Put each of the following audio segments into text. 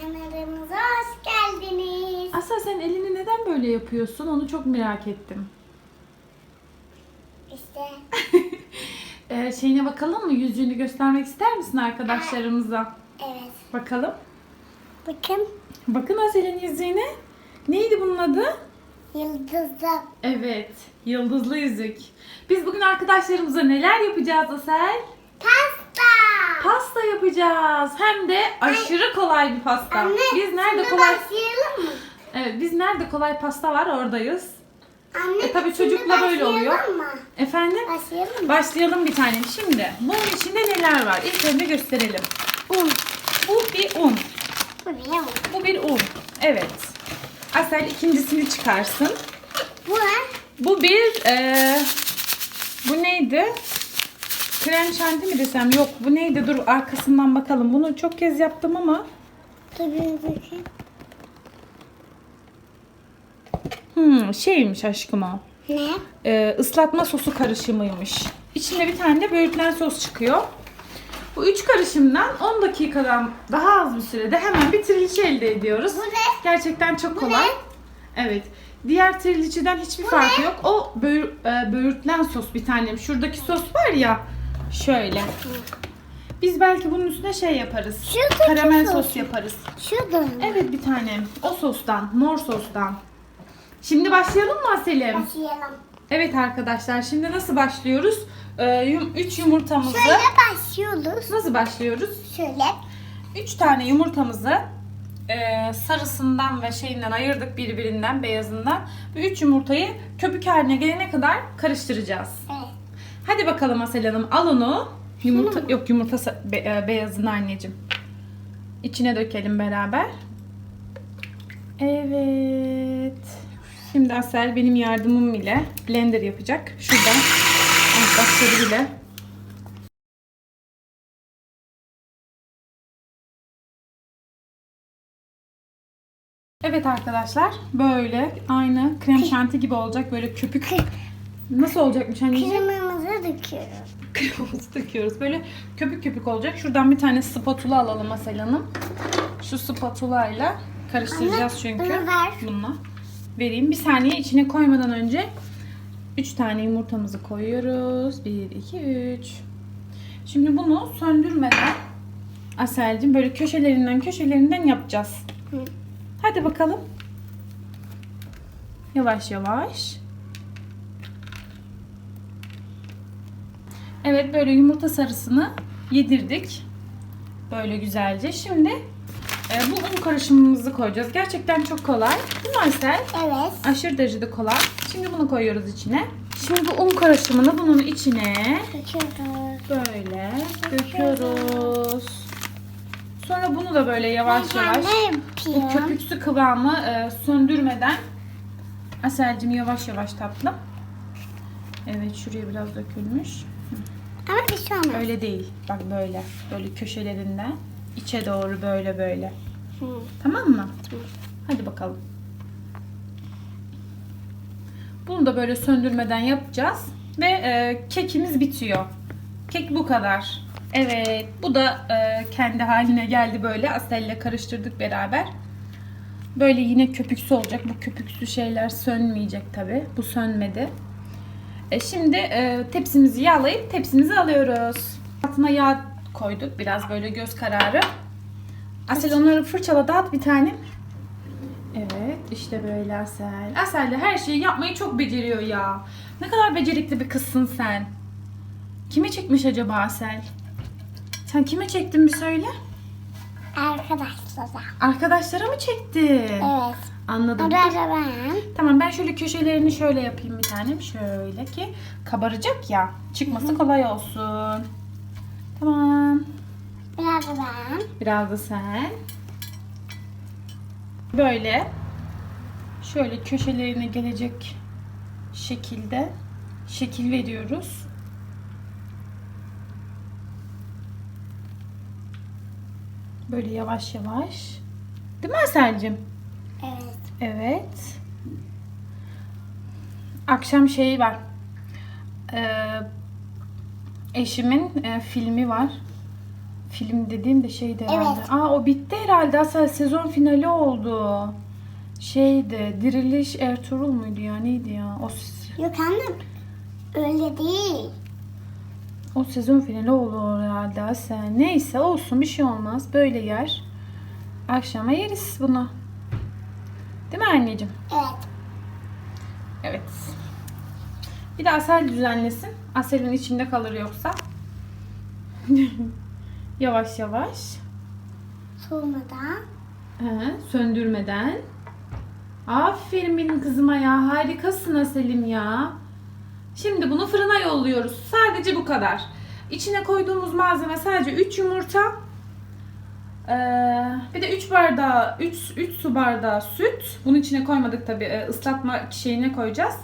kanalımıza hoş geldiniz. Asla sen elini neden böyle yapıyorsun? Onu çok merak ettim. İşte Ee, şeyine bakalım mı? Yüzüğünü göstermek ister misin arkadaşlarımıza? evet. Bakalım. Bakın Bakın Asel'in yüzüğüne. Neydi bunun adı? yıldızlı Evet, yıldızlı yüzük. Biz bugün arkadaşlarımıza neler yapacağız Asel? pasta. Pasta yapacağız. Hem de aşırı kolay bir pasta. Anne biz nerede kolay başlayalım mı? Evet, biz nerede kolay pasta var oradayız. Anne E, tabii çocukla böyle oluyor. Mı? Efendim? Başlayalım mı? Başlayalım bir tanem. Şimdi bunun içinde neler var? İlk önce gösterelim. Un. Bu bir un. Bu ne un? Bu bir un. Evet. Asel ikincisini çıkarsın. Bu ne? Bu bir eee, bu neydi? Krem şanti mi desem? Yok bu neydi? Dur arkasından bakalım. Bunu çok kez yaptım ama. Bir bakayım. Hmm, şeymiş aşkım o. Ne? Ee, ıslatma sosu karışımıymış. İçinde bir tane de böğürtlen sos çıkıyor. Bu üç karışımdan 10 dakikadan daha az bir sürede hemen bir trilçi elde ediyoruz. Bu ne? Gerçekten çok kolay. Evet. Diğer trilçiden hiçbir farkı yok. O böğür, e, böğürtlen sos bir tanem. Şuradaki sos var ya. Şöyle. Biz belki bunun üstüne şey yaparız. Şuradaki Karamel sos. sos yaparız. Şurada mı? Evet bir tanem. O sostan. Mor sostan. Şimdi başlayalım mı Aselim? Başlayalım. Evet arkadaşlar şimdi nasıl başlıyoruz? 3 yumurtamızı Şöyle başlıyoruz. nasıl başlıyoruz? Şöyle. 3 tane yumurtamızı e, sarısından ve şeyinden ayırdık birbirinden beyazından. Ve 3 yumurtayı köpük haline gelene kadar karıştıracağız. Evet. Hadi bakalım Asel Hanım al onu. Yumurta yok yumurta be- e, beyazını anneciğim. İçine dökelim beraber. Evet. Şimdi Asel benim yardımım ile blender yapacak. Şuradan. Başladı bile. Evet arkadaşlar böyle aynı krem şanti gibi olacak böyle köpük. Nasıl olacakmış anneciğim? Kremamızı döküyoruz. Kremamızı döküyoruz. Böyle köpük köpük olacak. Şuradan bir tane spatula alalım Asel Hanım. Şu spatula ile karıştıracağız Anne, çünkü. bunu ver. Bununla. Vereyim. Bir saniye içine koymadan önce 3 tane yumurtamızı koyuyoruz. 1, 2, 3. Şimdi bunu söndürmeden Asel'cim böyle köşelerinden köşelerinden yapacağız. Hı. Hadi bakalım. Yavaş yavaş. Evet böyle yumurta sarısını yedirdik. Böyle güzelce. Şimdi e, bu un karışımımızı koyacağız. Gerçekten çok kolay. Değil mi Aysel? Evet. Aşırı derecede kolay. Şimdi bunu koyuyoruz içine. Şimdi bu un karışımını bunun içine Döküyoruz. böyle döküyoruz. Sonra bunu da böyle yavaş Ben yavaş kendim bu yapıyorum. köpüksü kıvamı e, söndürmeden Aselcim yavaş yavaş tatlım. Evet şuraya biraz dökülmüş. Ama bir şey olmaz. Öyle değil. Bak böyle. Böyle köşelerinden içe doğru böyle böyle. Hı. Tamam mı? Hadi bakalım. Bunu da böyle söndürmeden yapacağız. Ve e, kekimiz bitiyor. Kek bu kadar. Evet. Bu da e, kendi haline geldi böyle. Aselle karıştırdık beraber. Böyle yine köpüksü olacak. Bu köpüksü şeyler sönmeyecek tabi. Bu sönmedi. E, şimdi e, tepsimizi yağlayıp tepsimizi alıyoruz. Altına yağ koyduk. Biraz böyle göz kararı. Asel onları fırçala dağıt bir tane. Evet işte böyle Asel. Asel de her şeyi yapmayı çok beceriyor ya. Ne kadar becerikli bir kızsın sen. Kime çekmiş acaba Asel? Sen kime çektin bir söyle. Arkadaşlara. Arkadaşlara mı çektin? Evet. Anladım. Orada ben. Tamam ben şöyle köşelerini şöyle yapayım bir tanem. Şöyle ki kabaracak ya. Çıkması kolay olsun. Tamam. Biraz da ben. Biraz da sen. Böyle. Şöyle köşelerine gelecek şekilde şekil veriyoruz. Böyle yavaş yavaş. Değil mi Aselcim? Evet. Evet. Akşam şeyi var. Ee, eşimin e, filmi var. Film dediğim de şeydi Evet. herhalde. Aa o bitti herhalde. Aslında sezon finali oldu. Şeydi. Diriliş Ertuğrul muydu ya? Neydi ya? O, Yok anne. Öyle değil. o sezon finali oldu herhalde Asel. Neyse olsun bir şey olmaz. Böyle yer. Akşama yeriz bunu. Değil mi anneciğim? Evet. Evet. Bir de Asel düzenlesin. Asel'in içinde kalır yoksa. yavaş yavaş. Soğumadan. Hı, söndürmeden. Aferin benim kızıma ya. Harikasın Asel'im ya. Şimdi bunu fırına yolluyoruz. Sadece bu kadar. İçine koyduğumuz malzeme sadece 3 yumurta. Ee, bir de 3 bardağı, 3, 3 su bardağı süt. Bunun içine koymadık tabii. Ee, ıslatma şeyine koyacağız.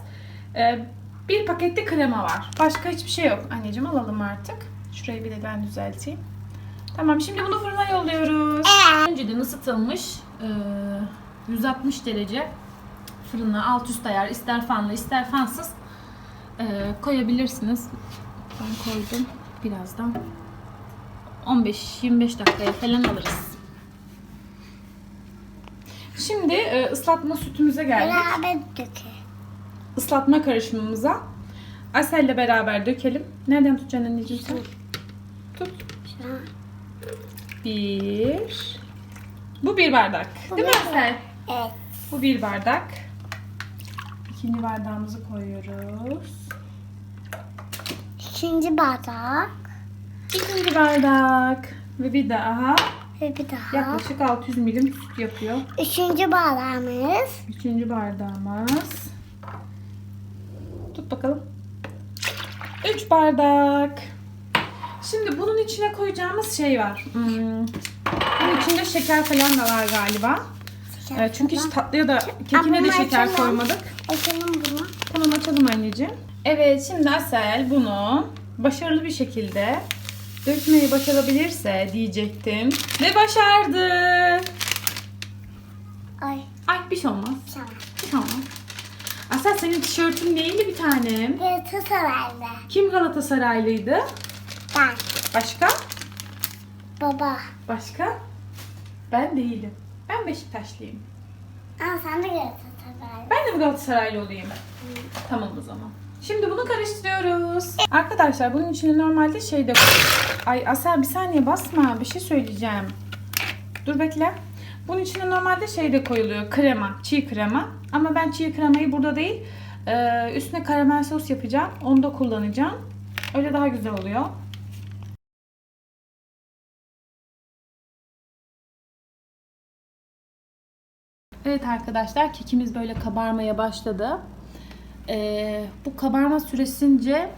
Ee, bir pakette krema var. Başka hiçbir şey yok. Anneciğim alalım artık. Şurayı bir de ben düzelteyim. Tamam şimdi bunu fırına yolluyoruz. Önceden ısıtılmış e, 160 derece fırına alt üst ayar ister fanlı ister fansız e, koyabilirsiniz. Ben koydum birazdan 15-25 dakikaya falan alırız. Şimdi e, ıslatma sütümüze geldik. Beraber. Islatma karışımımıza Asel'le beraber dökelim. Nereden tutacaksın anneciğim sen? Tut. Bir. Bu bir bardak. Bu Değil mi Asel? Evet. Bu bir bardak. İkinci bardağımızı koyuyoruz. İkinci bardak. İkinci bardak. Ve bir daha Ve bir daha. yaklaşık 600 milim süt yapıyor. Üçüncü bardağımız. Üçüncü bardağımız. Tut bakalım. Üç bardak. Şimdi bunun içine koyacağımız şey var. Hmm, Bunun içinde şeker falan da var galiba. Ee, çünkü hiç tatlıya da kekine de bunu şeker açalım. koymadık. Açalım bunu. Tamam açalım anneciğim. Evet şimdi Asel bunu başarılı bir şekilde dökmeyi başarabilirse diyecektim. Ve başardı. Ay. Ay bir şey olmaz. Tamam. Bir şey olmaz. Asel senin tişörtün neydi bir tanem? Galatasaray'da. Kim Galatasaraylıydı? Ben. Başka? Baba. Başka? Ben değilim. Ben Beşiktaşlıyım. Aa sen de Galatasaray'da. Ben de mi Galatasaraylı olayım? Tamam o zaman. Şimdi bunu karıştırıyoruz. Arkadaşlar bunun içine normalde şey de Ay Asel bir saniye basma. Bir şey söyleyeceğim. Dur bekle. Bunun içine normalde şey de koyuluyor. Krema. Çiğ krema. Ama ben çiğ kremayı burada değil. e, üstüne karamel sos yapacağım. Onu da kullanacağım. Öyle daha güzel oluyor. Evet arkadaşlar kekimiz böyle kabarmaya başladı. Ee, bu kabarma süresince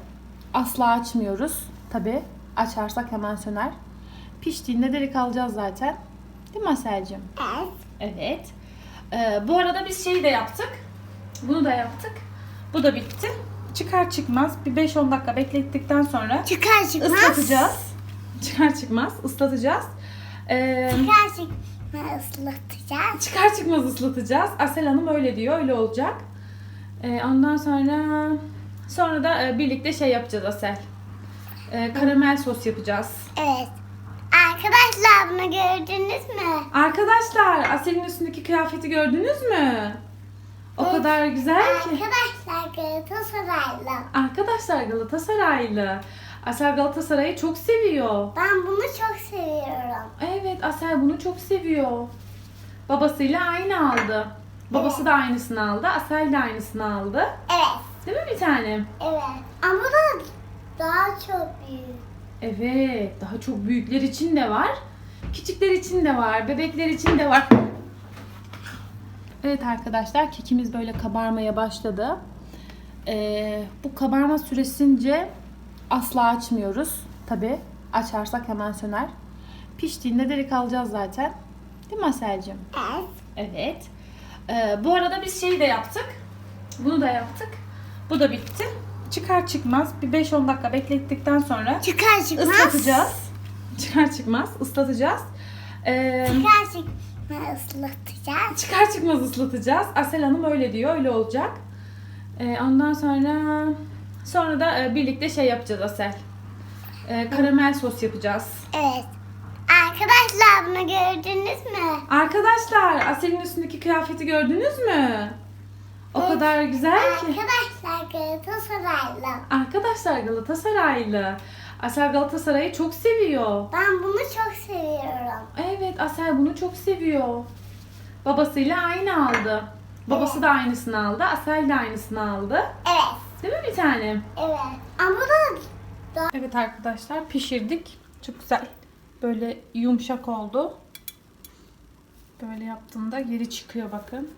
asla açmıyoruz. Tabi açarsak hemen söner. Piştiğinde direkt alacağız zaten. Değil mi Asel'cim? Evet. Evet. Ee, bu arada biz şeyi de yaptık. Bunu da yaptık. Bu da bitti. Çıkar çıkmaz bir 5-10 dakika beklettikten sonra Çıkar çıkmaz. ıslatacağız. Çıkar çıkmaz ıslatacağız. Ee, Çıkar çıkmaz ıslatacağız. Çıkar çıkmaz ıslatacağız. Asel Hanım öyle diyor. Öyle olacak. Ee, ondan sonra sonra da e, birlikte şey yapacağız Asel. Ee, karamel sos yapacağız. Evet. Arkadaşlar bunu gördünüz mü? Arkadaşlar Asel'in üstündeki kıyafeti gördünüz mü? O Evet. kadar güzel ki. Arkadaşlar Galatasaraylı. Arkadaşlar Galatasaraylı. Asel Galatasaray'ı çok seviyor. Ben bunu çok seviyorum. Evet Asel bunu çok seviyor. Babasıyla aynı aldı. Babası da aynısını aldı. Asel de aynısını aldı. Evet. Değil mi bir tanem? Evet. Ama da daha çok büyük. Evet, daha çok büyükler için de var. Küçükler için de var, bebekler için de var. Evet arkadaşlar, kekimiz böyle kabarmaya başladı. Ee, bu kabarma süresince asla açmıyoruz. Tabi açarsak hemen söner. Piştiğinde direkt alacağız zaten. Değil mi Asel'cim? Evet. Evet. Ee, bu arada biz şeyi de yaptık. Bunu da yaptık. Bu da bitti. Çıkar çıkmaz bir 5-10 dakika beklettikten sonra Çıkar çıkmaz. Islatacağız. Çıkar çıkmaz ıslatacağız. Ee, Çıkar çıkmaz ıslatacağız. çıkar çıkmaz ıslatacağız. Asel Hanım öyle diyor. Öyle olacak. Ee, ondan sonra sonra da e, birlikte şey yapacağız Asel. Ee, karamel sos yapacağız. Evet. Arkadaşlar bunu gördünüz mü? Arkadaşlar Asel'in üstündeki kıyafeti gördünüz mü? O Evet. kadar güzel ki. Arkadaşlar Galatasaraylı. Arkadaşlar Galatasaraylı. Asel Galatasaray'ı çok seviyor. Ben bunu çok seviyorum. Evet Asel bunu çok seviyor. Babasıyla aynı aldı. Babası da aynısını aldı. Asel de aynısını aldı. Evet. Değil mi bir tanem? Evet. Ama da Evet arkadaşlar pişirdik. Çok güzel. Böyle yumuşak oldu. Böyle yaptığımda geri çıkıyor bakın.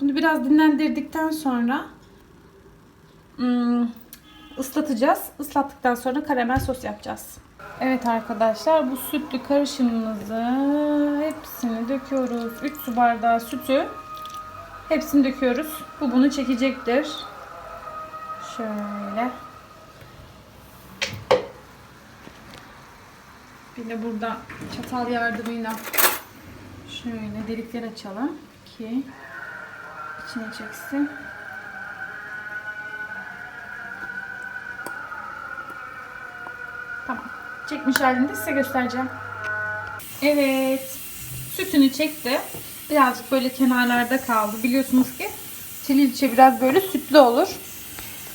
Bunu biraz dinlendirdikten sonra hmm, ıslatacağız. Islattıktan sonra karamel sos yapacağız. Evet arkadaşlar bu sütlü karışımımızı hepsini döküyoruz. 3 su bardağı sütü hepsini döküyoruz. Bu bunu çekecektir. Şöyle. Bir de burada çatal yardımıyla şöyle delikler açalım ki içine çeksin. Tamam. Çekmiş halinde size göstereceğim. Evet. Sütünü çekti. Birazcık böyle kenarlarda kaldı. Biliyorsunuz ki çililçe biraz böyle sütlü olur.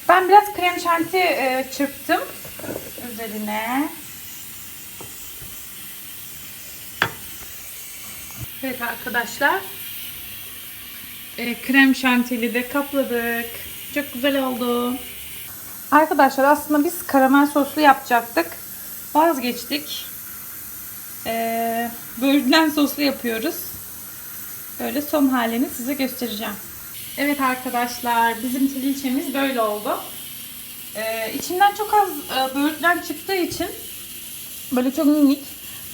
Ben biraz krem şanti e, çırptım üzerine. Evet arkadaşlar. E, krem şantili de kapladık. Çok güzel oldu. Arkadaşlar aslında biz karamel soslu yapacaktık. Vazgeçtik. E, böğürtlen soslu yapıyoruz. Böyle son halini size göstereceğim. Evet arkadaşlar bizim trilçemiz böyle oldu. Ee, içinden çok az e, böğürtlen çıktığı için böyle çok minik.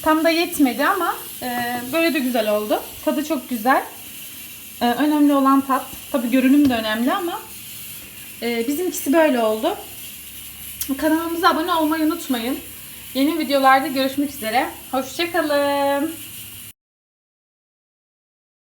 Tam da yetmedi ama e, böyle de güzel oldu. Tadı çok güzel. E, önemli olan tat. Tabi görünüm de önemli ama e, bizimkisi böyle oldu. Kanalımıza abone olmayı unutmayın. Yeni videolarda görüşmek üzere. Hoşçakalın.